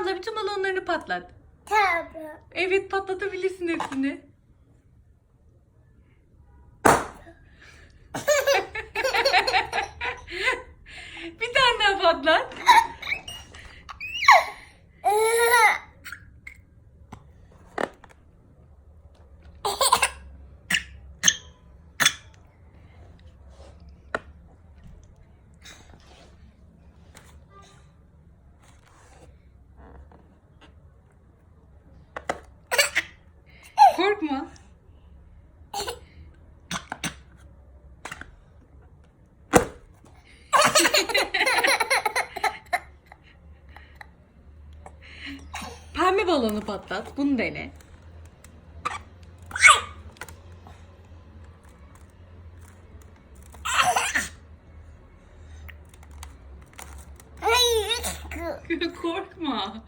abla bütün balonlarını patlat. Tabii. Evet patlatabilirsin hepsini. bir tane daha patlat. Korkma. Pembe balonu patlat. Bunu dene. Korkma.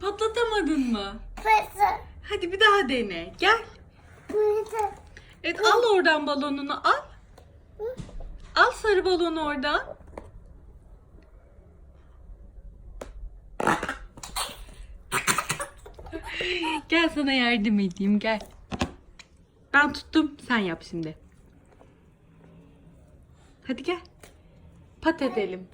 Patlatamadın mı? Hadi bir daha dene. Gel. Bakın. Evet al oradan balonunu al. Al sarı balonu oradan. gel sana yardım edeyim gel. Ben tuttum sen yap şimdi. Hadi gel. Pat edelim.